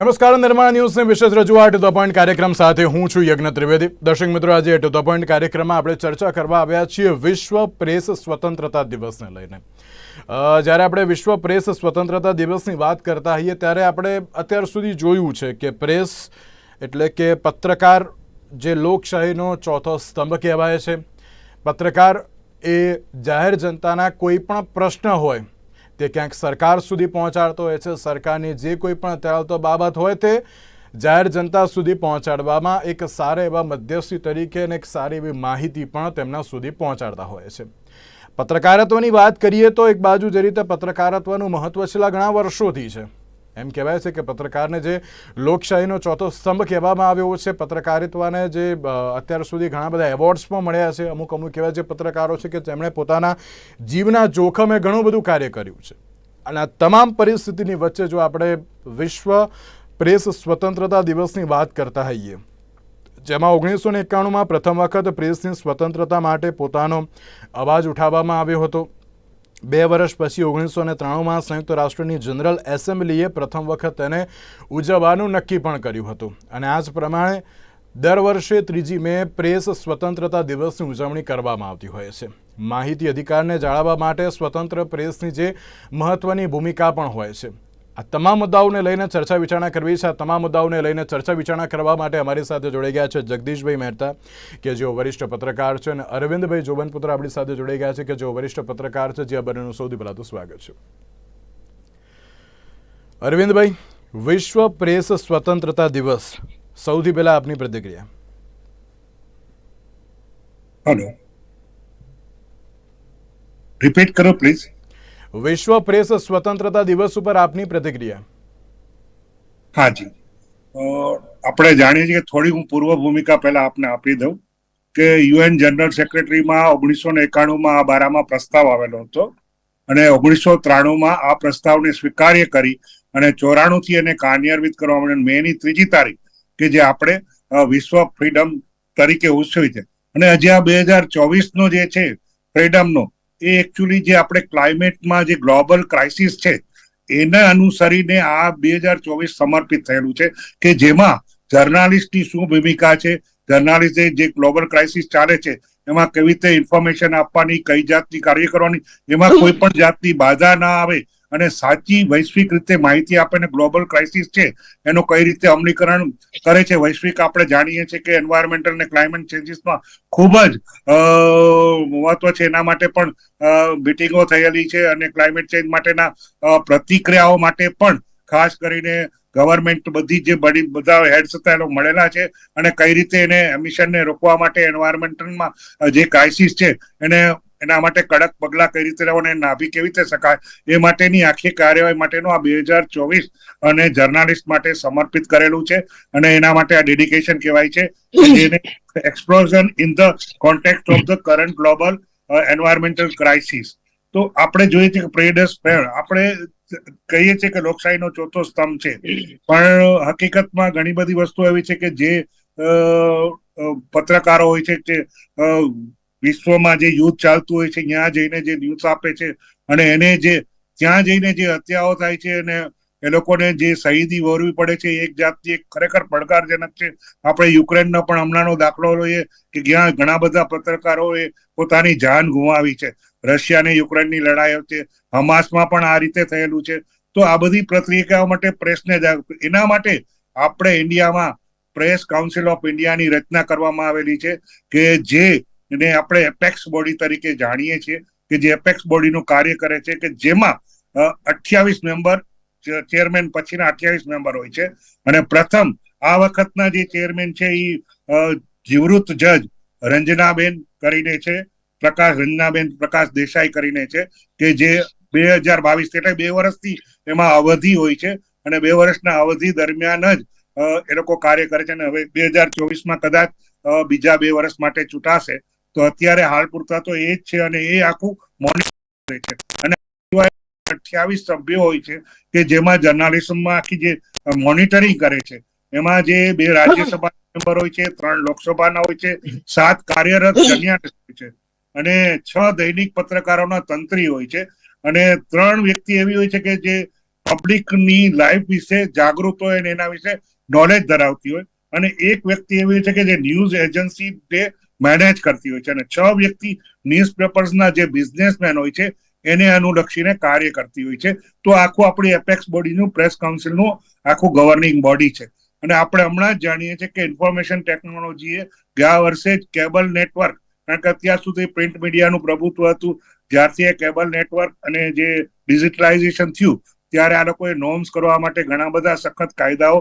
નમસ્કાર, નિર્માણ ન્યૂઝની વિશેષ રજૂઆત ટુ ધ પોઈન્ટ કાર્યક્રમ સાથે હું છું યજ્ઞ ત્રિવેદી. દર્શક મિત્રો, આજે ટુ ધ પોઈન્ટ કાર્યક્રમમાં આપણે ચર્ચા કરવા આવ્યા છીએ વિશ્વ પ્રેસ સ્વતંત્રતા દિવસને લઈને. જ્યારે આપણે વિશ્વ પ્રેસ સ્વતંત્રતા દિવસની વાત કરતા હોઈએ, ત્યારે આપણે અત્યાર સુધી જોયું છે કે પ્રેસ એટલે કે પત્રકાર જે લોકશાહીનો ચોથો સ્તંભ કહેવાય છે. પત્રકાર એ જાહેર જનતાના કોઈ પણ પ્રશ્ન હોય તે ક્યાંક સરકાર સુધી પહોંચાડતો હોય છે. સરકારની જે કોઈ પણ અત્યારે બાબત હોય તે જાહેર જનતા સુધી પહોંચાડવામાં એક સારા એવા મધ્યસ્થી તરીકે અને એક સારી એવી માહિતી પણ તેમના સુધી પહોંચાડતા હોય છે. પત્રકારત્વની વાત કરીએ તો એક બાજુ જે રીતે પત્રકારત્વનું મહત્વ છેલ્લા ઘણા વર્ષોથી છે. એમ કહેવાય છે કે પત્રકારને જે લોકશાહીનો ચોથો સ્તંભ કહેવામાં આવ્યો છે, પત્રકારિત્વને જે અત્યાર સુધી ઘણા બધા એવોર્ડ્સ પણ મળ્યા છે, અમુક અમુક એવા જે પત્રકારો છે કે તેમણે પોતાના જીવના જોખમે ઘણું બધું કાર્ય કર્યું છે. અને આ તમામ પરિસ્થિતિની વચ્ચે જો આપણે વિશ્વ પ્રેસ સ્વતંત્રતા દિવસની વાત કરતા હોઈએ, જેમાં ઓગણીસો ને એકાણુંમાં પ્રથમ વખત પ્રેસની સ્વતંત્રતા માટે પોતાનો અવાજ ઉઠાવવામાં આવ્યો હતો. બે વર્ષ પછી ઓગણીસો ને ત્રાણુંમાં સંયુક્ત રાષ્ટ્રની જનરલ એસેમ્બલીએ પ્રથમ વખત તેને ઉજવવાનું નક્કી પણ કર્યું હતું. અને આ જ પ્રમાણે દર વર્ષે ત્રીજી મે પ્રેસ સ્વતંત્રતા દિવસની ઉજવણી કરવામાં આવતી હોય છે. માહિતી અધિકારને જાળવવા માટે સ્વતંત્ર પ્રેસની જે મહત્વની ભૂમિકા પણ હોય છે. આ તમામ મુદ્દાઓને લઈને ચર્ચા વિચારણા કરવી છે. આ તમામ મુદ્દાઓને લઈને ચર્ચા વિચારણા કરવા માટે અમારી સાથે જોડાઈ ગયા છે જગદીશભાઈ મહેતા, કે જેઓ વરિષ્ઠ પત્રકાર છે, અને અરવિંદભાઈ જોબનપુત્ર આપણી સાથે જોડાઈ ગયા છે, કે જેઓ વરિષ્ઠ પત્રકાર છે, જે આ બંનેનું સૌથી પહેલાં તો સ્વાગત છે. અરવિંદભાઈ, વિશ્વ પ્રેસ સ્વતંત્રતા દિવસ સૌથી પહેલા આપની પ્રતિક્રિયા? હેલો રિપીટ કરો પ્લીઝ વિશ્વ પ્રેસ સ્વતંત્રતા દિવસ ઉપર આપની પ્રતિક્રિયા? હાજી. આપણે જાણીએ છીએ કે થોડી હું પૂર્વ ભૂમિકા પહેલા આપને આપી દઉં કે યુએન જનરલ સેક્રેટરીમાં ઓગણીસો ને એકાણુંમાં આ બારામાં પ્રસ્તાવ આવેલો હતો અને ઓગણીસો ત્રાણુંમાં આ પ્રસ્તાવને સ્વીકાર્ય કરી અને ચોરાણુંથી એને કાર્યાન્વિત કરવા માટે મેની ત્રીજી તારીખ કે જે આપણે વિશ્વ ફ્રીડમ તરીકે ઉજવી છે. અને હજી આ બે હજાર ચોવીસનો જે છે ફ્રીડમનો એ એકચ્યુઅલી જે આપણે ક્લાઇમેટમાં જે ગ્લોબલ ક્રાઇસિસ છે એના અનુસરીને આ બે હજાર ચોવીસ સમર્પિત થયેલું છે કે જેમાં જર્નાલિસ્ટની શું ભૂમિકા છે જર્નાલિસ્ટે જે ગ્લોબલ ક્રાઇસિસ ચાલે છે એમાં કેવી રીતે ઇન્ફોર્મેશન આપવાની કઈ જાતની કાર્ય કરવાની એમાં કોઈ પણ જાતની બાધા ના આવે અને સાચી વૈશ્વિક રીતે માહિતી આપે ગ્લોબલ ક્રાઇસિસ છે, એનો કઈ રીતે અમલીકરણ કરે છે, વૈશ્વિક આપણે જાણીએ છીએ કે એન્વાયરમેન્ટલ ને ક્લાઇમેટ ચેન્જીસમાં ખૂબ જ મહત્વ છે. એના માટે પણ મિટિંગો થયેલી છે અને ક્લાઇમેટ ચેન્જ માટેના પ્રતિક્રિયાઓ માટે પણ ખાસ કરીને ગવર્મેન્ટ બધી જે બડી, બધા હેડ્સ હતા એનો મળેલા છે અને કઈ રીતે એને એમિશનને રોકવા માટે એન્વાયરમેન્ટલમાં જે ક્રાઇસિસ છે એને એના માટે કડક પગલા કઈ રીતે લેવાના નાભી કેવી રીતે શકાય એ માટેની આખી કાર્યવાહી માટેનું આ બે હજાર ચોવીસ અને જર્નાલિસ્ટ માટે સમર્પિત કરેલું છે અને એના માટે આ ડેડિકેશન કહેવાય છે જેને explosion in the contact of the current global environmental crisis તો આપણે જોઈએ છીએ કે પ્રેડસ આપણે કહીએ છીએ કે લોકશાહીનો ચોથો સ્તંભ છે. પણ હકીકતમાં ઘણી બધી વસ્તુ એવી છે કે જે પત્રકારો હોય છે અ, વિશ્વમાં જે યુદ્ધ ચાલતું હોય છે, ત્યાં જઈને જે ન્યૂઝ આપે છે અને એને જે, ત્યાં જઈને જે હત્યાઓ થાય છે અને એ લોકોને જે શહીદી વરવી પડે છે એક જાતની એક ખરેખર પડકારજનક છે. આપણે યુક્રેનનો પણ હમણાંનો દાખલો લઈએ કે જ્યાં ઘણા બધા પત્રકારોએ પોતાની જાન ગુમાવી છે. રશિયા અને યુક્રેનની લડાઈ છે હમાસમાં પણ આ રીતે થયેલું છે. તો આ બધી પ્રક્રિયાઓ માટે પ્રેસને જાગૃત એના માટે આપણે ઇન્ડિયામાં પ્રેસ કાઉન્સિલ ઓફ ઇન્ડિયાની રચના કરવામાં આવેલી છે કે જે ને આપણે એપેક્સ બોડી તરીકે જાણીએ છીએ કે જે એપેક્સ બોડીનું કાર્ય કરે છે કે જેમાં અઠ્યાવીસ મેમ્બર ચેરમેન પછીના અઠ્યાવીસ મેમ્બર હોય છે. અને પ્રથમ આ વખતના જે ચેરમેન છે એ જીવૃત જજ રંજનાબેન કરીને છે, પ્રકાશ રંજનાબેન, પ્રકાશ દેસાઈ કરીને છે કે જે બે હજાર બાવીસ એટલે બે વર્ષથી એમાં અવધિ હોય છે અને બે વર્ષના અવધિ દરમિયાન જ એ લોકો કાર્ય કરે છે અને હવે બે હજાર ચોવીસમાં કદાચ બીજા બે વર્ષ માટે ચૂંટાશે. તો અત્યારે હાલ પૂરતા તો એ જ છે અને એ આખું મોનિટર છે. અને અઠ્યાવીસ સભ્યો હોય છે કે જેમાં જર્નાલિઝમમાં આખી જે મોનિટરિંગ કરે છે. એમાં જે બે રાજ્યસભા મેમ્બર હોય છે, ત્રણ લોકસભાના હોય છે, સાત કાર્યરત હોય છે. અને છ દૈનિક પત્રકારોના તંત્રી હોય છે. અને ત્રણ વ્યક્તિ એવી હોય છે કે જે પબ્લિકની લાઈફ વિશે જાગૃત હોય અને એના વિશે નોલેજ ધરાવતી હોય. અને એક વ્યક્તિ એવી હોય છે કે જે ન્યૂઝ એજન્સી તે મેનેજ કરતી હોય છે અને છ વ્યક્તિ ન્યૂઝપેપર્સના જે બિઝનેસમેન હોય છે, એને અનુલક્ષીને કાર્ય કરતી હોય છે. તો આખું આપણી એપેક્સ બોડીનું પ્રેસ કાઉન્સિલનું આખું ગવર્નિંગ બોડી છે. અને આપણે હમણાં જ જાણીએ છીએ કે ઇન્ફોર્મેશન ટેકનોલોજીએ ગયા વર્ષે જ કેબલ નેટવર્ક કારણ કે અત્યાર સુધી પ્રિન્ટ મીડિયાનું પ્રભુત્વ હતું. જ્યારથી એ કેબલ નેટવર્ક અને જે ડિજિટલાઇઝેશન થયું ત્યારે આ લોકોએ નોર્મ્સ કરવા માટે ઘણા બધા સખત કાયદાઓ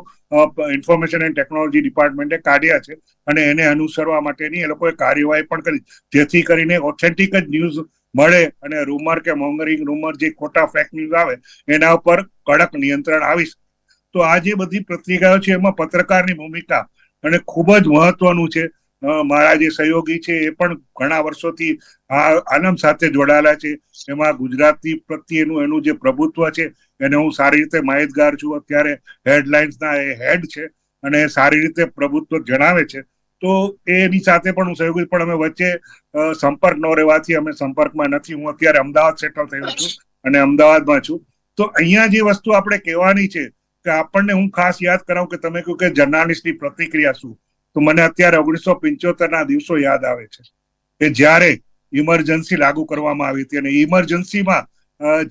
ઇન્ફોર્મેશન એન્ડ ટેકનોલોજી ડિપાર્ટમેન્ટે કાઢ્યા છે અને એને અનુસરવા માટેની એ લોકોએ કાર્યવાહી પણ કરી. જેથી કરીને ઓથેન્ટિક જ ન્યૂઝ મળે અને રૂમર કે મોંગરિંગ રૂમર જે ખોટા ફેક ન્યૂઝ આવે, એના ઉપર કડક નિયંત્રણ આવી તો આ જે બધી પત્રિકાઓ છે એમાં પત્રકારની ભૂમિકા અને ખૂબ જ મહત્વનું છે. મારા જે સહયોગી છે એ પણ ઘણા વર્ષોથી આ, આનંદ સાથે જોડાયેલા છે. એમાં ગુજરાતી પ્રત્યેનું એનું જે પ્રભુત્વ છે એને હું સારી રીતે માહિતગાર છું. અત્યારે હેડલાઇન્સના એ હેડ છે અને સારી રીતે પ્રભુત્વ જણાવે છે. તો એની સાથે પણ હું સહયોગી પણ અમે વચ્ચે સંપર્ક ન રહેવાથી અમે સંપર્કમાં નથી. હું અત્યારે અમદાવાદ સેટલ થયો છું અને અમદાવાદમાં છું. તો અહીંયા જે વસ્તુ આપણે કહેવાની છે કે આપણને હું ખાસ યાદ કરાવું કે તમે કહ્યું કે જર્નાલિસ્ટની પ્રતિક્રિયા શું? તો મને અત્યારે ઓગણીસો પંચોતેર ના દિવસો યાદ આવે છે કે જ્યારે ઇમરજન્સી લાગુ કરવામાં આવી હતી અને ઇમરજન્સીમાં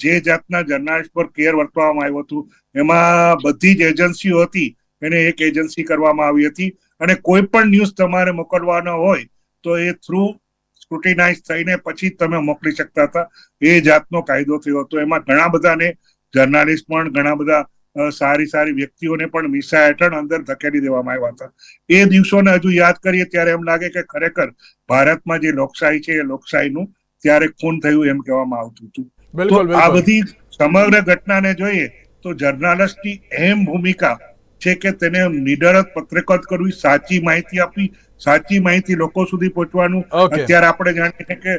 જે જાતના જર્નાલિસ્ટ પર કેર વર્તવામાં આવ્યું હતું, એમાં બધી જ એજન્સીઓ હતી, એને એક એજન્સી કરવામાં આવી હતી. અને કોઈ પણ ન્યૂઝ તમારે મોકલવાનો હોય, તો એ થ્રુ સ્ક્રુટિનાઇઝ થઈને પછી તમે મોકલી શકતા હતા. એ જાતનો કાયદો થયો હતો. એમાં ઘણા બધાને, જર્નાલિસ્ટ પણ ઘણા બધા સારી સારી વ્યક્તિઓને પણ મિસા હેઠળ અંદર ધકેલી દેવામાં આવ્યા હતા. એ દિવસોને હજુ યાદ કરીએ ત્યારે એમ લાગે કે ખરેખર ભારતમાં જે લોકશાહી છે એ લોકશાહીનું, ત્યારે ખૂન થયું એમ કહેવામાં આવતું હતું. બિલકુલ આ બધી સમગ્ર ઘટનાને જોઈએ તો જર્નાલિસ્ટની અહેમ ભૂમિકા છે કે તેને નિડર પત્રકત કરવી સાચી માહિતી આપવી સાચી માહિતી લોકો સુધી પહોંચવાનું. અત્યારે આપણે જાણીએ છીએ કે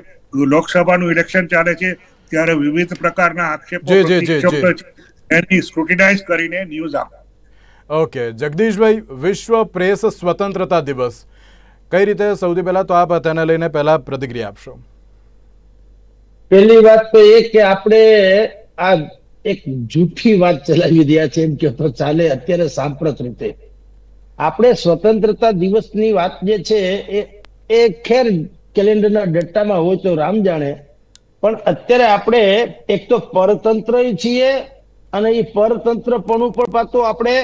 લોકસભાનું ઇલેક્શન ચાલે છે ત્યારે વિવિધ પ્રકારના આક્ષેપો એની સ્ક્રુટિનાઇઝ કરીને ન્યૂઝ આપે. ઓકે જગદીશભાઈ વિશ્વ પ્રેસ સ્વતંત્રતા દિવસ. કઈ રીતે? સૌથી પહેલા તો આપ તેને લઈને પહેલા પ્રતિક્રિયા આપશો. પહેલી વાત તો એ કે આપણે આ એક જૂઠી વાત ચલાવી રહ્યા છે એમ કે તો ચાલે, અત્યારે સાંપ્રત રીતે આપણે સ્વતંત્રતા દિવસની વાત જે છે એ એ ખેર કેલેન્ડરના ડટ્ટામાં હોય તો રામ જાણે, પણ અત્યારે આપણે એક તો પરતંત્ર છીએ અને એ પરતંત્ર પણ પાછું આપણે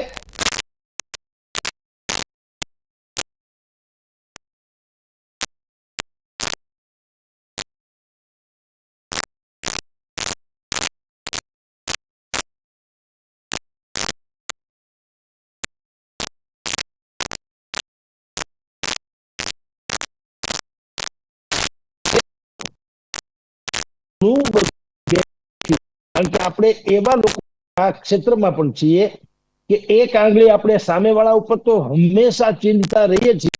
ઘણું બધું કારણ કે આપણે એવા લોકો આ ક્ષેત્રમાં પણ છીએ કે એક આંગળી આપણે સામેવાળા ઉપર તો હંમેશા ચિંતા રહીએ છીએ,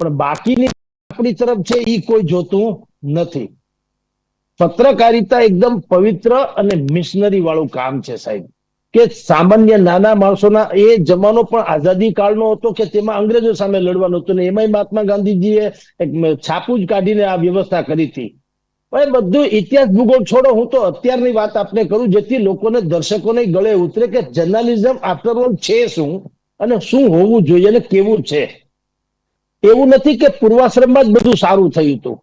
પણ બાકીની આપણી તરફ છે એ કોઈ જોતું નથી. પત્રકારિતા એકદમ પવિત્ર અને મિશનરી વાળું કામ છે સાહેબ. કે સામાન્ય નાના માણસોના એ જમાનો પણ આઝાદી કાળનો હતો કે તેમાં અંગ્રેજો સામે લડવાનું હતું ને એમાંય મહાત્મા ગાંધીજીએ એક છાપું જ કાઢીને આ વ્યવસ્થા કરી હતી. પણ બધું ઇતિહાસ ભૂગોળ છોડો, હું તો અત્યારની વાત આપને કરું, જેથી લોકોને દર્શકોને ગળે ઉતરે કે જર્નાલિઝમ આફ્ટર ઓલ છે શું અને શું હોવું જોઈએ અને કેવું છે. એવું નથી કે પૂર્વાશ્રમમાં જ બધું સારું થયું હતું.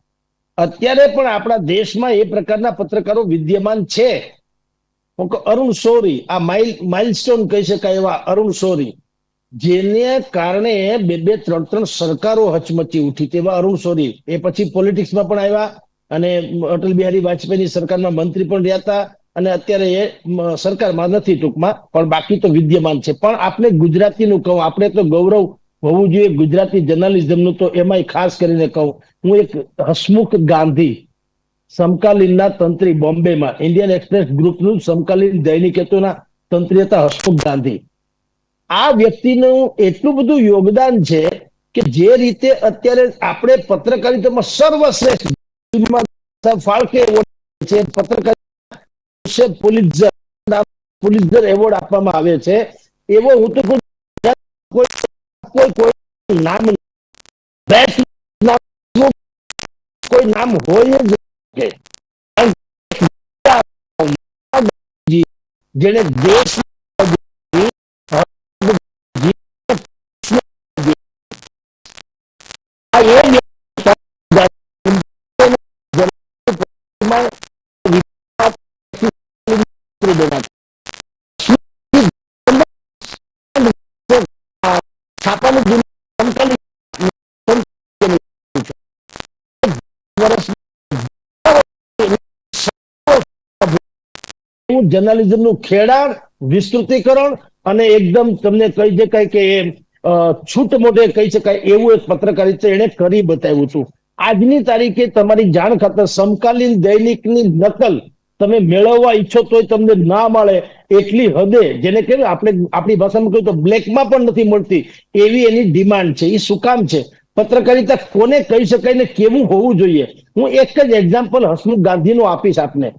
અત્યારે પણ આપણા દેશમાં એ પ્રકારના પત્રકારો વિદ્યમાન છે. અરુણ સોરી, આ માઇલ, માઇલસ્ટોન કહી શકાય એવા અરુણ સોરી, જેને કારણે બે બે, ત્રણ ત્રણ સરકારો હચમચી ઉઠી, તેવા અરુણ સોરી, એ પછી પોલિટિક્સમાં પણ આવ્યા અને અટલ બિહારી વાજપેયીની સરકારમાં મંત્રી પણ રહ્યા હતા અને અત્યારે એ સરકારમાં નથી ટૂંકમાં, પણ બાકી તો વિદ્યમાન છે. પણ આપણે ગુજરાતીનું કહું, આપણે તો ગૌરવ હોવું જોઈએ ગુજરાતી જર્નાલિઝમનું તો એમાંય ખાસ કરીને કહું. હું એક હસમુખ ગાંધી, સમકાલીનના તંત્રી બોમ્બેમાં, ઇન્ડિયન એક્સપ્રેસ ગ્રુપનું સમકાલીન દૈનિક હેતુના તંત્રી હતા હસમુખ ગાંધી. આ વ્યક્તિનું એટલું બધું યોગદાન છે કે જે રીતે અત્યારે આપણે પત્રકારિતામાં સર્વશ્રેષ્ઠ ફાળકે છે. પત્રકાર પુલિત્ઝર એવોર્ડ આપવામાં આવે છે. એવો હું તો કોઈ કોઈ નામ કોઈ નામ હોય જ જેને દેશ વર્ષ જર્નાલિઝમનું ખેડાણ, વિસ્તૃતિકરણ અને એકદમ તમને કહી શકાય કે છૂટ મોઢે કહી શકાય એવું એક પત્રકારિતા એને કરી બતાવ્યું હતું આજની તારીખે તમારી જાણ ખાતર સમકાલીન દૈનિકની નકલ તમે મેળવવા ઈચ્છો તોય તમને ના મળે એટલી હદે, જેને કહેવાય આપણે આપણી ભાષામાં કહ્યું તો બ્લેકમાં પણ નથી મળતી, એવી એની ડિમાન્ડ છે. એ શું કામ છે? પત્રકારિતા કોને કહી શકાય ને કેવું હોવું જોઈએ? હું એક જ એક્ઝામ્પલ હસમુખ ગાંધીનું આપીશ આપને.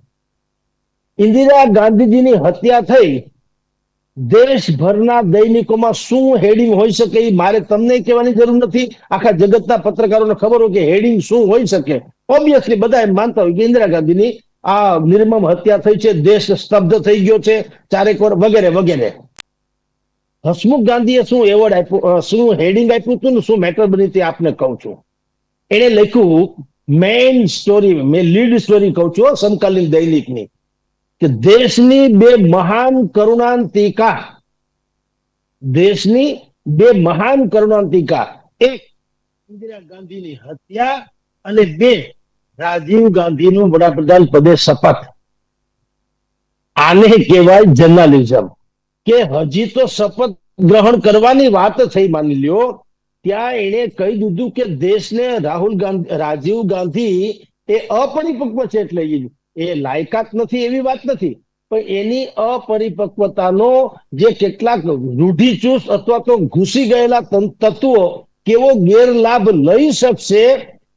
ઇન્દિરા ગાંધીજીની હત્યા થઈ દેશભરના દૈનિકોમાં શું હેડિંગ હોઈ શકે એ મારે તમને કહેવાની જરૂર નથી. આખા જગતના પત્રકારોને ખબર હોય કે હેડિંગ શું હોઈ શકે. ઓબ્વિયસલી બધા એમ માનતા હોય કે ઇન્દિરા ગાંધીની આ નિર્મમ હત્યા થઈ છે, દેશ સ્તબ્ધ થઈ ગયો છે ચારેક વર વગેરે વગેરે. હસમુખ ગાંધીએ શું એવોર્ડ આપ્યું? શું હેડિંગ આપ્યું હતું ને શું મેટર બની તે આપને કહું છું. એણે લખ્યું મેઇન સ્ટોરી મેં લીડ સ્ટોરી કહું છું સમકાલીન દૈનિકની, કે દેશની બે મહાન કરુણાંતિકા, દેશની બે મહાન કરુણાંતિકા, એક ઇન્દિરા ગાંધીની હત્યા અને બે રાજીવ ગાંધીનું વડાપ્રધાન પદે શપથ. આને કહેવાય જર્નાલિઝમ. કે હજી તો શપથ ગ્રહણ કરવાની વાત થઈ, માની લ્યો. ત્યાં એણે કહી દીધું કે દેશને રાહુલ ગાંધી, રાજીવ ગાંધી એ અપરિપક્વ છે એટલે એ લાયકાત નથી એવી વાત નથી. પણ એની અપરિપક્વતાનો જે કેટલાક રૂઢિચુસ્ત અથવા તો ઘૂસી ગયેલા તત્વો કેવો ગેરલાભ લઈ શકશે,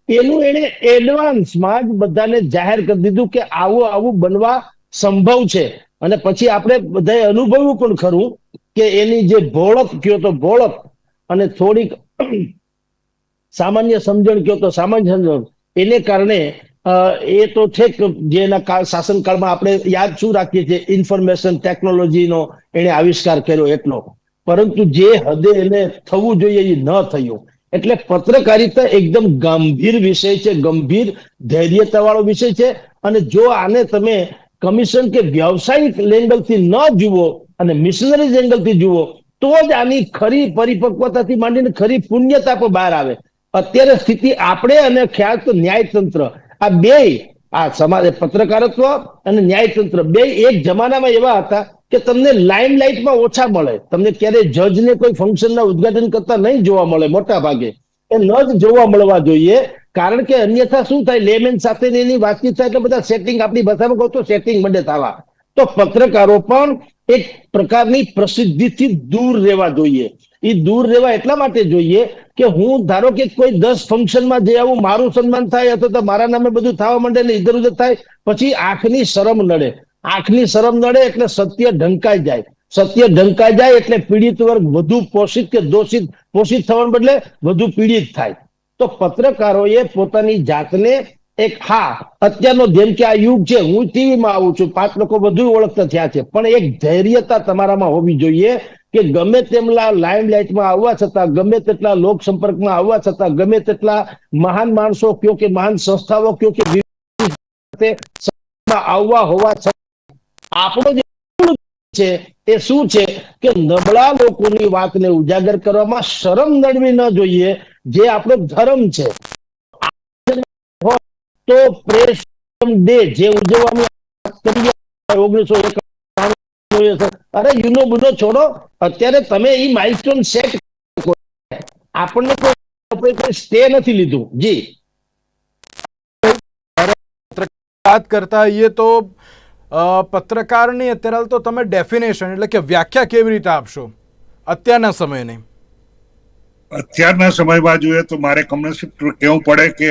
એનું એને એડવાન્સમાં જ બધાને જાહેર કરી દીધું કે આવું આવું બનવા સંભવ છે. અને પછી આપણે બધાએ અનુભવ્યું પણ ખરું કે એની જે ભોળક કયો તો ભોળક અને થોડીક સામાન્ય સમજણ કયો તો સામાન્ય સમજણ. એને કારણે એ તો છે જેના શાસનકાળમાં આપણે યાદ શું રાખીએ છીએ? ઇન્ફોર્મેશન ટેકનોલોજીનો એને આવિષ્કાર કર્યો એટલો પરંતુ જે હદે એને થવું જોઈએ એ ન થયું. એટલે પત્રકારિતા એકદમ ગંભીર વિષય છે, ગંભીર ધૈર્યતા વાળો વિષય છે અને જો આને તમે કમિશન કે વ્યવસાયિક લેંગલથી ન જુઓ અને મિશનરીઝ એંગલથી જુઓ, તો જ આની ખરી પરિપક્વતાથી માંડીને ખરી પુણ્યતા પણ બહાર આવે. અત્યારે સ્થિતિ આપણે અને ખ્યાલ તો ન્યાયતંત્ર. આ બે આ સમાજ, પત્રકારત્વ અને ન્યાયતંત્ર બે એક જમાનામાં એવા હતા કે તમને લાઇમ લાઇટમાં ઓછા મળે. તમને ક્યારે જજને કોઈ ફંક્શનના ઉદઘાટન કરતા નહીં જોવા મળે મોટા ભાગે એ ન જ જોવા મળવા જોઈએ. કારણ કે અન્યથા શું થાય? લેમેન સાથે એની વાતચીત થાય એટલે બધા સેટિંગ આપણી ભાષામાં કહો તો સેટિંગ મંડે થવા તો પત્રકારો પણ એક પ્રકારની પ્રસિદ્ધિથી દૂર રહેવા જોઈએ. એ દૂર રહેવા એટલા માટે જોઈએ કે હું, ધારો કે કોઈ દસ ફંક્શનમાં જે આવું, મારું સન્માન થાય અથવા તો મારા નામે બધું થવા માંડે ને ઇધર ઉધર થાય, પછી આંખની શરમ નડે. આંખની શરમ નડે એટલે સત્ય ઢંકાઈ જાય. સત્ય ઢંકાઈ જાય એટલે પીડિત વર્ગ વધુ પોષિત કે દોષિત? પોષિત થવાને બદલે વધુ પીડિત થાય. તો પત્રકારોએ પોતાની જાતને એક, હા, અત્યારનો જેમ કે આ યુગ છે, હું ટીવીમાં આવું છું, પાંચ લોકો વધુ ઓળખતા થયા છે, પણ એક ધૈર્યતા તમારામાં હોવી જોઈએ કે ગમે તેમલા લાઇમ લાઇટમાં આવવા છતાં, ગમે તેટલા લોક સંપર્કમાં આવવા છતાં, ગમે તેટલા મહાન માણસો કયો કે મહાન સંસ્થાઓ કયો કે આવવા હોવા છતાં, આપણો જે છે? એ શું છે? કે નબળા લોકોની વાતને ઉજાગર કરવામાં શરમ નડવી ન જોઈએ, જે આપણો ધર્મ છે. તો પ્રેસ ડે જે ઉજવવામાં અરે યુનો બુનો, છોડો. અત્યારે તમે એ માઇલસ્ટોન સેટ આપણને કોઈ કોઈ સ્ટે નથી લીધું. જી. વાત કરતા હોઈએ તો પત્રકારની અત્યારે તો તમે ડેફિનેશન એટલે કે વ્યાખ્યા કેવી રીતે આપશો? અત્યારના સમયની. અત્યારના સમયમાં જોઈએ તો મારે કમનસીબ કહેવું પડે કે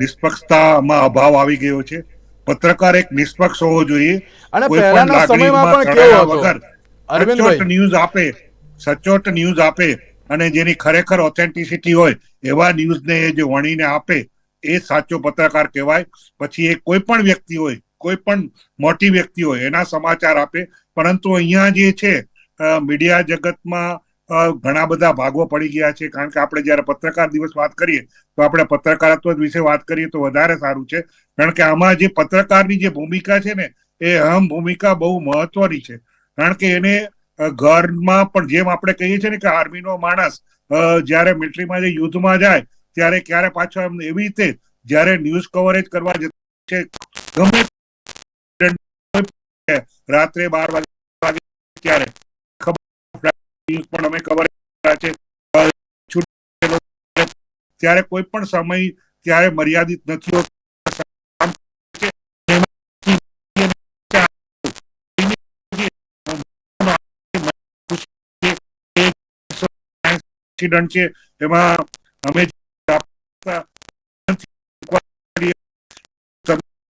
નિષ્પક્ષતામાં અભાવ આવી ગયો છે. પત્રકાર એક નિષ્પક્ષ હોવો જોઈએ. અને પહેલાના સમયમાં પણ કેવો હતો? વગર અરવિંદભાઈ. સચોટ ન્યૂઝ આપે સચોટ ન્યૂઝ આપે અને જેની ખરેખર ઓથેન્ટિસિટી હોય એવા ન્યૂઝને એ જે વણીને આપે એ સાચો પત્રકાર કહેવાય. પછી એ કોઈ પણ વ્યક્તિ હોય કોઈ પણ મોટી વ્યક્તિ હોય, એના સમાચાર આપે. પરંતુ અહીંયા જે છે મીડિયા જગતમાં ઘણા બધા ભાગો પડી ગયા છે. કારણ કે આપણે જ્યારે પત્રકાર દિવસ વાત કરીએ, તો આપણે પત્રકારત્વ વિશે વાત કરીએ તો વધારે સારું છે. કારણ કે આમાં જે પત્રકારની જે ભૂમિકા છે ને, એ અહમ ભૂમિકા બહુ મહત્વની છે. કારણ કે એને ઘરમાં પણ જેમ આપણે કહીએ છીએ ને કે આર્મીનો માણસ જ્યારે મિલિટરીમાં જે યુદ્ધમાં જાય, ત્યારે ક્યારે પાછો એમ એવી રીતે, જ્યારે ન્યૂઝ કવરેજ કરવા જતા છે, ગમે રાત્રે બાર વાગે ત્યારે ખબર પણ અમે કવર ત્યારે કોઈ પણ સમય ત્યારે મર્યાદિત નથી એમાં અમે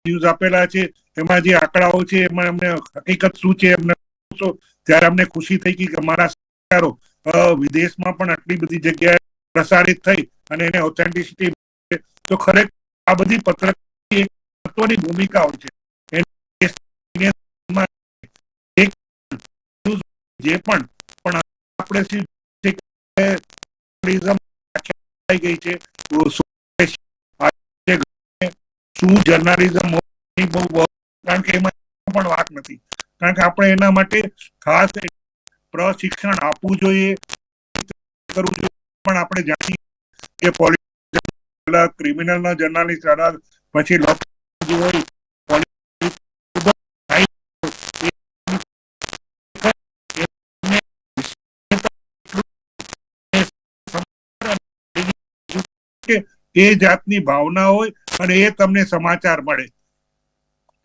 ન્યૂઝ આપેલા છે, એમાં જે આંકડાઓ છે, એમાં અમને હકીકત શું છે એમને ત્યારે અમને ખુશી થઈ ગઈ કે મારા સમાચારો વિદેશમાં પણ આટલી બધી જગ્યાએ પ્રસારિત થઈ અને એને ઓથેન્ટિસિટી તો ખરેખર આ બધી પત્રકારની એક મહત્વની ભૂમિકા હોય છે જે પણ પણ આપણે ગઈ છે. શું જર્નાલિઝમ બહુ કારણ કે એમાં પણ વાત નથી. કારણ કે આપણે એના માટે ખાસ પ્રશિક્ષણ આપવું જોઈએ, કરવું જોઈએ. પણ આપણે જાણીએ કે પોલિટિક્સ અલગ ક્રિમિનલ ના જર્નાલિસ્ટ અલગ પછી લોકો હોય એ જાતની ભાવના હોય અને એ તમને સમાચાર મળે.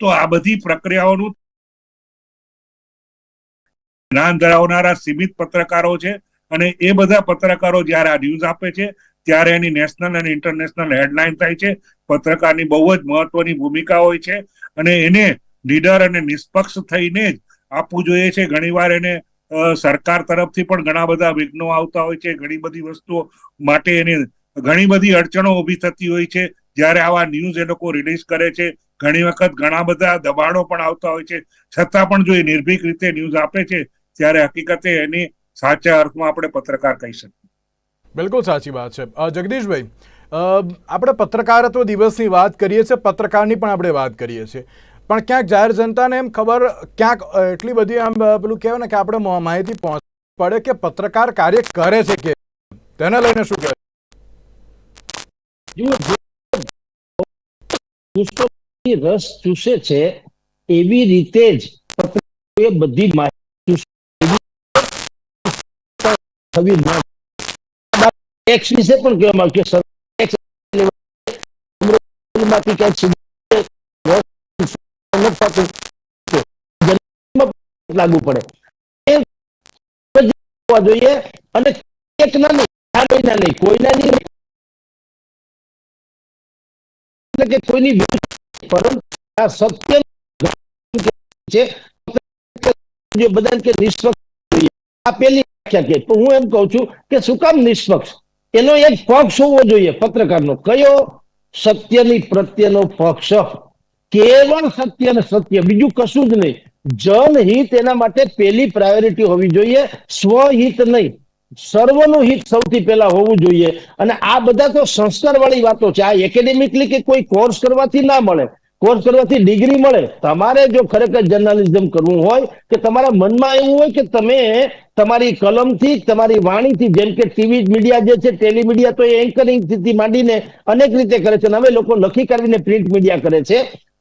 તો આ બધી પ્રક્રિયાઓનું જ્ઞાન ધરાવનારા સીમિત પત્રકારો છે અને એ બધા પત્રકારો જ્યારે આ ન્યૂઝ આપે છે, ત્યારે એની નેશનલ અને ઇન્ટરનેશનલ હેડલાઇન થાય છે. પત્રકારની બહુ જ મહત્વની ભૂમિકા હોય છે અને એને લીડર અને નિષ્પક્ષ થઈને જ આપવું જોઈએ છે. ઘણીવાર એને સરકાર તરફથી પણ ઘણા બધા વિઘ્નો આવતા હોય છે. ઘણી બધી વસ્તુઓ માટે એને ઘણી બધી અડચણો ઊભી થતી હોય છે. જ્યારે આવા ન્યૂઝ એ લોકો રિલીઝ કરે છે ઘણી વખત ઘણા બધા દબાણો પણ આવતા હોય છે. છતાં પણ જો એ નિર્ભીક રીતે ન્યૂઝ આપે છે ત્યારે હકીકતે એની સાચા અર્થમાં આપણે પત્રકાર કહી શકીએ. બિલકુલ સાચી વાત છે. જગદીશભાઈ આપણે પત્રકારત્વ દિવસની વાત કરીએ છીએ પત્રકારની પણ આપણે વાત કરીએ છીએ. પણ ક્યાંક જાહેર જનતાને એમ ખબર ક્યાંક એટલી બધી આમ પેલું કહેવાય ને કે આપણે માહિતી પહોંચ પડે કે પત્રકાર કાર્ય કરે છે કે? તેને લઈને શું કહેવાય? પુષ્પોથી રસ ચૂસે છે, એવી રીતે જ એ બધી માહિતી થવી ટેક્સ વિશે પણ કહેવામાં આવ્યું કે ટેક્સમાંથી ક્યાંક લાગુ પડે. જોઈએ અને એક નહીં આ મહિના નહીં કોઈના નહીં એટલે કે કોઈની સત્ય જે બધા કે નિષ્પક્ષ આ પેલી વ્યાખ્યા કે હું એમ કહું છું કે શું કામ નિષ્પક્ષ? એનો એક પક્ષ હોવો જોઈએ પત્રકારનો. કયો? સત્યની પ્રત્યેનો પક્ષ. કેવળ સત્ય અને સત્ય. બીજું કશું જ નહીં. જનહિત એના માટે પેલી પ્રાયોરિટી હોવી જોઈએ. સ્વહિત નહીં. સર્વનું હિત સૌથી પહેલા હોવું જોઈએ. અને આ બધા તો સંસ્કાર વાળી વાતો છે. આ એકેડેમિકલી કે કોઈ કોર્સ કરવાથી ના મળે કોર્સ કરવાથી ડિગ્રી મળે, તમારે જો ખરેખર જર્નાલિઝમ કરવું હોય કે તમારા મનમાં એવું હોય કે તમે તમારી કલમથી, તમારી વાણીથી, જેમ કે ટીવી મીડિયા જે છે ટેલિમીડિયા તો એન્કરિંગથી માંડીને અનેક રીતે કરે છે. અને હવે લોકો લખી કાઢીને પ્રિન્ટ મીડિયા કરે છે.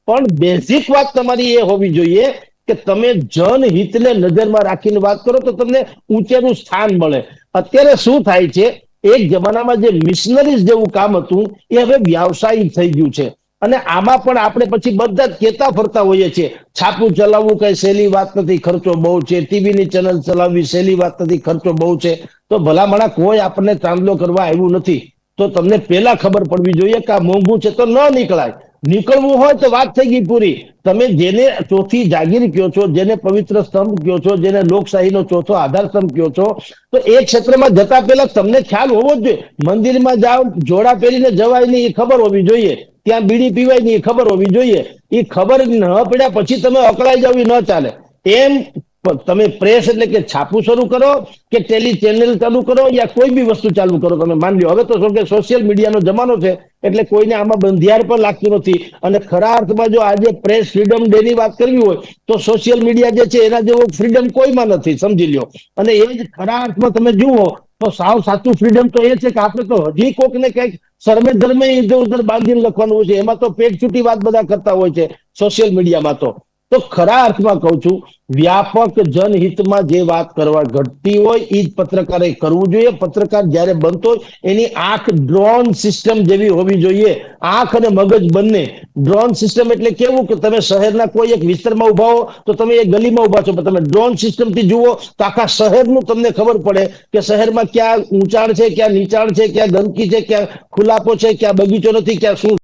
પણ બેઝિક વાત તમારી એ હોવી જોઈએ કે તમે જનહિતને નજરમાં રાખીને વાત કરો તો તમને ઊંચેનું સ્થાન મળે. અત્યારે શું થાય છે? એક જમાનામાં જે મિશનરીઝ જેવું કામ હતું, એ હવે વ્યવસાયિક થઈ ગયું છે. અને આમાં પણ આપણે પછી બધા જ કહેતા ફરતા હોઈએ છીએ, છાપું ચલાવવું કઈ સહેલી વાત નથી, ખર્ચો બહુ છે. ટીવી ની ચેનલ ચલાવવી સહેલી વાત નથી, ખર્ચો બહુ છે. તો ભલામણા કોઈ આપણને ચાંદલો કરવા આવ્યું નથી. તો તમને પેલા ખબર પડવી જોઈએ કે આ મોંઘું છે તો ન નીકળાય. નીકળવું હોય તો વાત થઈ ગઈ પૂરી. તમે જેને ચોથી જાગીર કયો છો, જેને પવિત્ર સ્તંભ કયો છો, જેને લોકશાહીનો ચોથો આધાર સ્તંભ કયો છો, તો એ ક્ષેત્રમાં જતા પહેલા તમને ખ્યાલ હોવો જ જોઈએ. મંદિરમાં જાઓ, જોડા પહેરીને જવાય નહીં, એ ખબર હોવી જોઈએ. ત્યાં બીડી પીવાય નહીં, એ ખબર હોવી જોઈએ. એ ખબર ન પડ્યા પછી તમે અકળાઈ જાવ ન ચાલે. એમ તમે પ્રેસ એટલે કે છાપું શરૂ કરો કે ટેલી ચેનલ ચાલુ કરો યા કોઈ બી વસ્તુ ચાલુ કરો તમે માન લો હવે તો શું કે સોશિયલ મીડિયાનો જમાનો છે એટલે કોઈને આમાં બંધિયાર પણ લાગતું નથી. અને ખરા અર્થમાં જો આજે પ્રેસ ફ્રીડમ ડે ની વાત કરવી હોય તો સોશિયલ મીડિયા જે છે એના જેવો ફ્રીડમ કોઈમાં નથી, સમજી લ્યો. અને એ જ ખરા અર્થમાં તમે જુઓ તો સાવ સાચું ફ્રીડમ તો એ છે કે આપણે તો હજી કોકને કંઈક સર્વે ધર્મે ઇધર ઉધર બાંધીને લખવાનું હોય છે. એમાં તો પેટ છૂટી વાત બધા કરતા હોય છે સોશિયલ મીડિયામાં તો. તો ખરા અર્થમાં કહું છું, વ્યાપક જનહિતમાં જે વાત કરવા ઘટતી હોય એ જ પત્રકારે કરવું જોઈએ. પત્રકાર જ્યારે બનતો હોય, એની આંખ ડ્રોન સિસ્ટમ જેવી હોવી જોઈએ. આંખ અને મગજ બંને. ડ્રોન સિસ્ટમ એટલે કેવું કે તમે શહેરના કોઈ એક વિસ્તારમાં ઊભા હો, તો તમે એ ગલીમાં ઊભા છો, પણ તમે ડ્રોન સિસ્ટમથી જુઓ, તો આખા શહેરનું તમને ખબર પડે કે શહેરમાં ક્યાં ઊંચાણ છે, ક્યાં નીચાણ છે, ક્યાં ગંદકી છે, ક્યાં ખુલાપો છે, ક્યાં બગીચો નથી, ક્યાં શું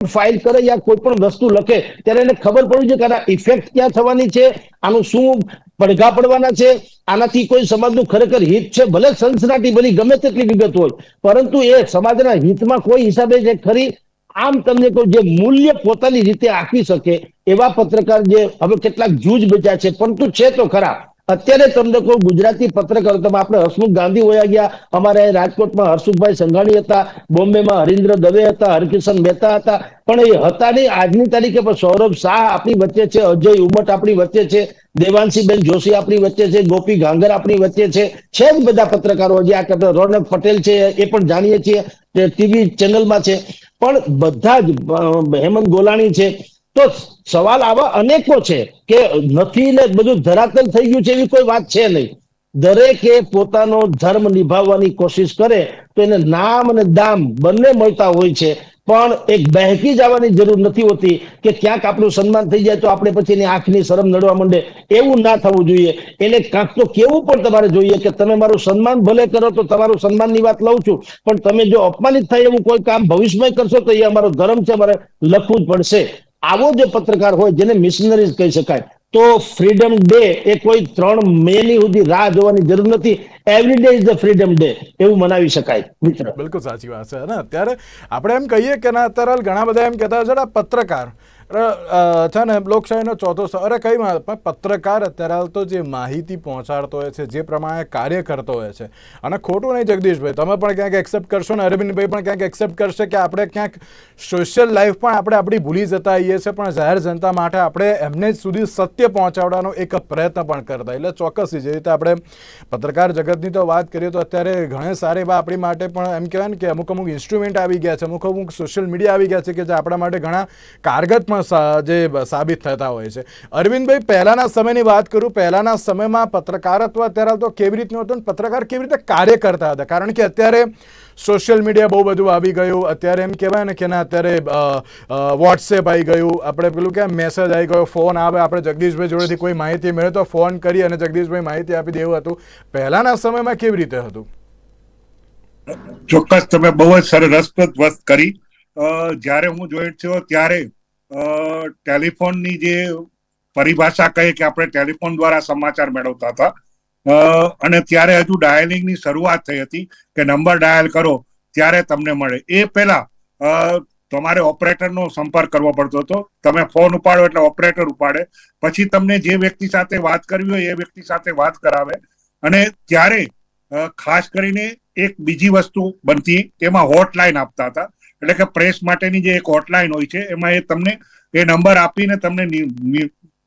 ફાઇલ કરે યા કોઈ પણ વસ્તુ લખે, ત્યારે એને ખબર પડવી જોઈએ કે આના ઇફેક્ટ ક્યાં થવાની છે, આનું શું પડઘા પડવાના છે, આનાથી કોઈ સમાજનું ખરેખર હિત છે, ભલે સનસનાટી ભલી ગમે તેટલી વિગત હોય, પરંતુ એ સમાજના હિતમાં કોઈ હિસાબે જે ખરી, આમ તમને કોઈ જે મૂલ્ય પોતાની રીતે આપી શકે, એવા પત્રકાર જે હવે કેટલાક જૂજ બચ્યા છે, પરંતુ છે તો ખરા અત્યારે તમને કોઈ ગુજરાતી પત્રકારો, તમે આપણે હસમુખ ગાંધી હોયા ગયા, અમારે રાજકોટમાં હર્ષુભાઈ સંઘાણી હતા, બોમ્બેમાં હરિન્દ્ર દવે હતા, હરકિશન મહેતા હતા, પણ એ હતા નહીં. આજની તારીખે પણ સૌરભ શાહ આપણી વચ્ચે છે, અજય ઉમટ આપણી વચ્ચે છે, દેવાંશીબેન જોશી આપણી વચ્ચે છે, ગોપી ગાંગર આપણી વચ્ચે છે છે જ બધા પત્રકારો હજી આ કરતા રોનક પટેલ છે, એ પણ જાણીએ છીએ ટીવી ચેનલમાં છે. પણ બધા જ હેમંત ગોલાણી છે તો સવાલ આવા અનેકો છે કે નથી ને બધું ધરાતલ થઈ ગયું છે એવી કોઈ વાત છે નહીં. દરેકે પોતાનો ધર્મ નિભાવવાની કોશિશ કરે તો એને નામ અને દામ બંને મળતા હોય છે. પણ એક બહેકી જવાની જરૂર નથી હોતી કે ક્યાંક આપણું સન્માન થઈ જાય તો આપણે પછી એની આંખની શરમ નડવા માંડે. એવું ના થવું જોઈએ. એને કાંક તો કેવું પણ તમારે જોઈએ કે તમે મારું સન્માન ભલે કરો તો તમારું સન્માનની વાત લઉં છું. પણ તમે જો અપમાનિત થાય એવું કોઈ કામ ભવિષ્યમાં કરશો તો એ અમારો ધર્મ છે, અમારે લખવું જ પડશે. આવો જે પત્રકાર હોય જેને મિશનરીઝ કહી શકાય, તો ફ્રીડમ ડે એ કોઈ ત્રણ મે ની સુધી રાહ જોવાની જરૂર નથી. Every day is the freedom day એવું મનાવી શકાય, મિત્ર. બિલકુલ સાચી વાત છે. અને અત્યારે આપણે એમ કહીએ કે ના, અત્યારે ઘણા બધા એમ કહેતા છે પત્રકાર છે ને, લોકશાહીનો ચોથો સ્તર." અરે, કઈ વાત પણ પત્રકાર અત્યારે હાલ તો જે માહિતી પહોંચાડતો હોય છે, જે પ્રમાણે કાર્ય કરતો હોય છે, અને ખોટું નહીં, જગદીશભાઈ, તમે પણ ક્યાંક એક્સેપ્ટ કરશો ને, અરવિંદભાઈ પણ ક્યાંક એક્સેપ્ટ કરશે કે આપણે ક્યાંક સોશિયલ લાઈફ પણ આપણે આપણી ભૂલી જતા આવીએ છીએ, પણ જાહેર જનતા માટે આપણે એમને જ સુધી સત્ય પહોંચાડવાનો એક પ્રયત્ન પણ કરતા એટલે ચોક્કસથી જે રીતે આપણે પત્રકાર જગતની તો વાત કરીએ તો અત્યારે ઘણા સારા એવા આપણી માટે પણ એમ કહેવાય ને કે અમુક અમુક ઇન્સ્ટ્રુમેન્ટ આવી ગયા છે, અમુક અમુક સોશિયલ મીડિયા આવી ગયા છે કે જે આપણા માટે ઘણા કારગત પણ સા- જે સાબિત થતા હોય છે. અરવિંદભાઈ, પહેલાના સમયની વાત કરું, પહેલાના સમયમાં પત્રકારત્વ અત્યારે તો કેવી રીતનું હતું પત્રકાર કેવી રીતે કાર્ય કરતા હતા? કારણ કે અત્યારે સોશિયલ મીડિયા બહુ બધું આવી ગયું, અત્યારે એમ કહેવાય ને કે ના, અત્યારે વોટ્સએપ આવી ગયું, આપણે પેલું કે મેસેજ આવી ગયો, ફોન આવે, આપણે જગદીશભાઈ જોડેથી કોઈ માહિતી મળે તો ફોન કરી અને જગદીશભાઈ માહિતી આપી દેવું હતું. પહેલાના સમયમાં કેવી રીતે હતું? ચોક્કસ, તમે બહુ જ સરસ રસપ્રદ વસ્ત કરી. જ્યારે હું જોઈન્ટ થયો ત્યારે ટેલિફોનની જે પરિભાષા કહે કે આપણે ટેલિફોન દ્વારા સમાચાર મેળવતા હતા. અને ત્યારે હજુ ડાયલિંગની શરૂઆત થઈ હતી કે નંબર ડાયલ કરો, ત્યારે તમને મળે. એ પહેલા તમારે ઓપરેટરનો સંપર્ક કરવો પડતો હતો. તમે ફોન ઉપાડો એટલે ઓપરેટર ઉપાડે. પછી તમને જે વ્યક્તિ સાથે વાત કરવી હોય એ વ્યક્તિ સાથે વાત કરાવે. અને ત્યારે ખાસ કરીને એક બીજી વસ્તુ બનતી એમાં હોટલાઇન આપતા હતા. એટલે કે પ્રેસ માટેની જે એક હોટલાઇન હોય છે, એમાં એ તમને એ નંબર આપીને તમને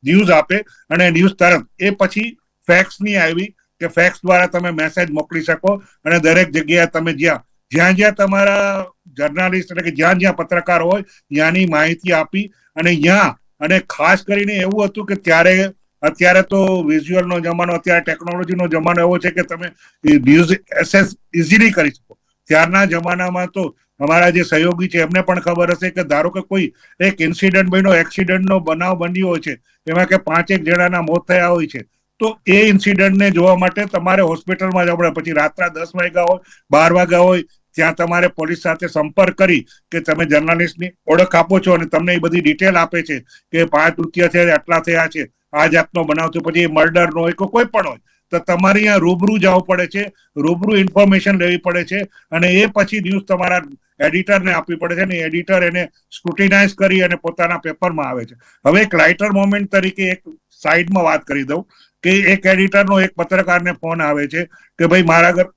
ન્યૂઝ આપે અને ન્યૂઝ તરત એ પછી ફેક્સની આવી કે ફેક્સ દ્વારા તમે મેસેજ મોકલી શકો અને દરેક જગ્યાએ તમે જ્યાં જ્યાં જ્યાં તમારા જર્નાલિસ્ટ એટલે કે જ્યાં જ્યાં પત્રકાર હોય, ત્યાંની માહિતી આપી અને ત્યાં અને ખાસ કરીને એવું હતું કે ત્યારે, અત્યારે તો વિઝ્યુઅલનો જમાનો, અત્યારે ટેકનોલોજીનો જમાનો એવો છે કે તમે ન્યૂઝ એસેસ ઇઝીલી કરી શકો. ત્યારના જમાનામાં તો અમારા જે સહયોગી છે, એમને પણ ખબર હશે કે ધારો કે કોઈ એક ઇન્સિડન્ટ બન્યો એક્સિડન્ટનો બનાવ બન્યો હોય છે, એમાં કે પાંચેક જણાના મોત થયા હોય છે, તો એ ઇન્સિડન્ટને જોવા માટે તમારે હોસ્પિટલમાં જવું પડે. પછી રાત્રા દસ વાગ્યા હોય, બાર વાગ્યા હોય, ત્યાં તમારે પોલીસ સાથે સંપર્ક કરી કે તમે જર્નાલિસ્ટની ઓળખ આપો છો અને તમને એ બધી ડિટેલ આપે છે કે પાંચ રૂપિયા છે, આટલા થયા છે, આ જાતનો બનાવ થયો. પછી મર્ડરનો હોય કે કોઈ પણ હોય તો તમારે અહીંયા રૂબરૂ જવું પડે છે, રૂબરૂ ઇન્ફોર્મેશન લેવી પડે છે અને એ પછી ન્યૂઝ તમારા એડિટરને આપવી પડે છે અને એડિટર એને સ્ક્રુટિનાઇઝ કરી અને પોતાના પેપરમાં આવે છે. હવે એક લાઇટર મોમેન્ટ તરીકે એક સાઈડમાં વાત કરી દઉં કે એક એડિટરનો એક પત્રકારને ફોન આવે છે કે ભાઈ મારા ઘર,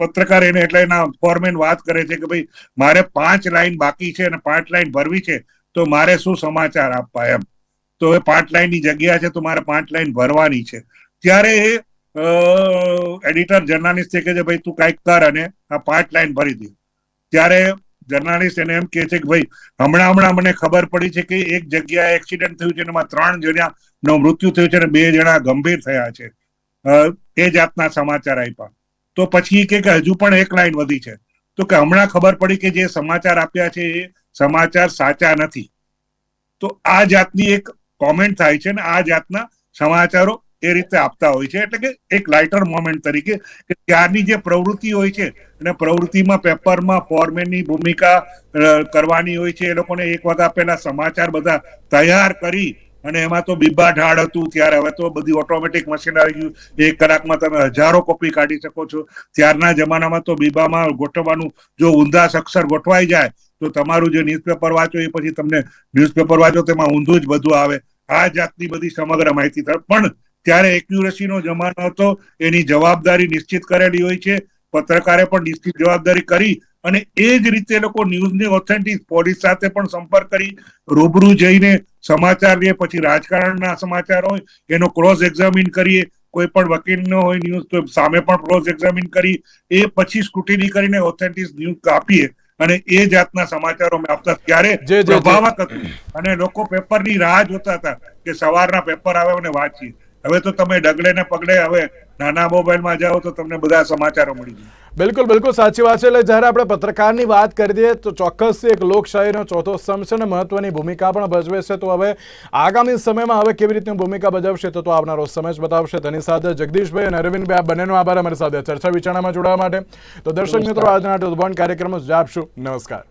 પત્રકાર એને એટલે એના ફોરમેન વાત કરે છે કે ભાઈ મારે પાંચ લાઈન બાકી છે અને પાંચ લાઈન ભરવી છે, તો મારે શું સમાચાર આપવા એમ? તો એ પાંચ લાઈનની જગ્યા છે, તો મારે પાંચ લાઈન ભરવાની છે. ત્યારે એ એડિટર જર્નાલિસ્ટ કે છે ભાઈ, તું કાંઈક કર અને આ પાંચ લાઈન ભરી દે. ત્યારે જર્નાલિસ્ટ એને એમ કે છે કે, ભાઈ, હમણાં હમણાં મને ખબર પડી છે કે એક જગ્યાએ એક્સિડન્ટ થયું છે એમાં ત્રણ જણાનું મૃત્યુ થયું છે અને બે જણા ગંભીર થયા છે. એ જાતના સમાચાર આપ્યા. તો પછી કે હજુ પણ એક લાઈન વધી છે. તો કે, હમણાં ખબર પડી કે જે સમાચાર આપ્યા છે એ સમાચાર સાચા નથી. તો આ જાતની એક કોમેન્ટ થાય છે ને આ જાતના સમાચારો એ રીતે આપતા હોય છે. એટલે કે એક લાઇટર મોમેન્ટ તરીકે કે ત્યારની જે પ્રવૃત્તિ હોય છે અને પ્રવૃત્તિમાં પેપરમાં ફોરમેનની ભૂમિકા કરવાની હોય છે. એ લોકોને એક વાગ્યા પહેલા સમાચાર બધા તૈયાર કરી અને એમાં તો બીબા ઢાળ હતું ત્યારે. હવે તો બધી ઓટોમેટિક મશીન આવી ગયું. એક કલાકમાં તમે હજારો કોપી કાઢી શકો છો. ત્યારના જમાનામાં તો બીબામાં ગોઠવવાનું જો ઊંધા અક્ષર ગોઠવાઈ જાય, તો તમારું જે ન્યૂઝપેપર વાંચો એ પછી તમને ન્યૂઝપેપર વાંચો તેમાં ઊંધું જ બધું આવે. આ જાતની બધી સમગ્ર માહિતી પણ ત્યારે એક્યુરેસીનો જમાનો હતો એની જવાબદારી નિશ્ચિત કરેલી હોય છે. પત્રકારે પણ નિશ્ચિત જવાબદારી કરી અને એ જ રીતે લોકો ન્યૂઝની ઓથેન્ટિક પોલીસ સાથે પણ સંપર્ક કરી રૂબરૂ જઈને સમાચાર લે પછી રાજકારણના સમાચાર હોય એનો ક્રોસ એક્ઝામિન કરીએ. કોઈ પણ વકીલનો હોય ન્યૂઝ તો સામે પણ ક્રોસ એક્ઝામિન કરી. એ પછી સ્ક્રુટિની કરીને ઓથેન્ટિક ન્યૂઝ આપીએ અને એ જાતના સમાચારો અમે આપતા ત્યારે. પ્રભાવક હતું. અને લોકો પેપરની રાહ જોતા હતા કે સવારના પેપર આવે અને વાંચીએ. હવે તો તમે ડગડે ને પગડે હવે નાના મોબાઈલમાં જાઓ તો તમને બધા સમાચારો મળી જાય. બિલકુલ બિલકુલ સાચી વાત છે. એટલે જ્યારે આપણે પત્રકારની વાત કરી દઈએ તો ચોક્કસ એક લોકશાહીનો ચોથો સ્તંભ છે અને મહત્વની ભૂમિકા પણ ભજવે છે. તો હવે આગામી સમયમાં હવે કેવી રીતની ભૂમિકા ભજવશે તો તો આવનારો સમય જ બતાવશે. તેની સાથે જગદીશભાઈ અને અરવિંદભાઈ આ બંનેનો આભાર અમારી સાથે. ચર્ચા વિચારણામાં જોડાવા માટે. તો દર્શક મિત્રો આજના આ કાર્યક્રમ જ આપશું. નમસ્કાર.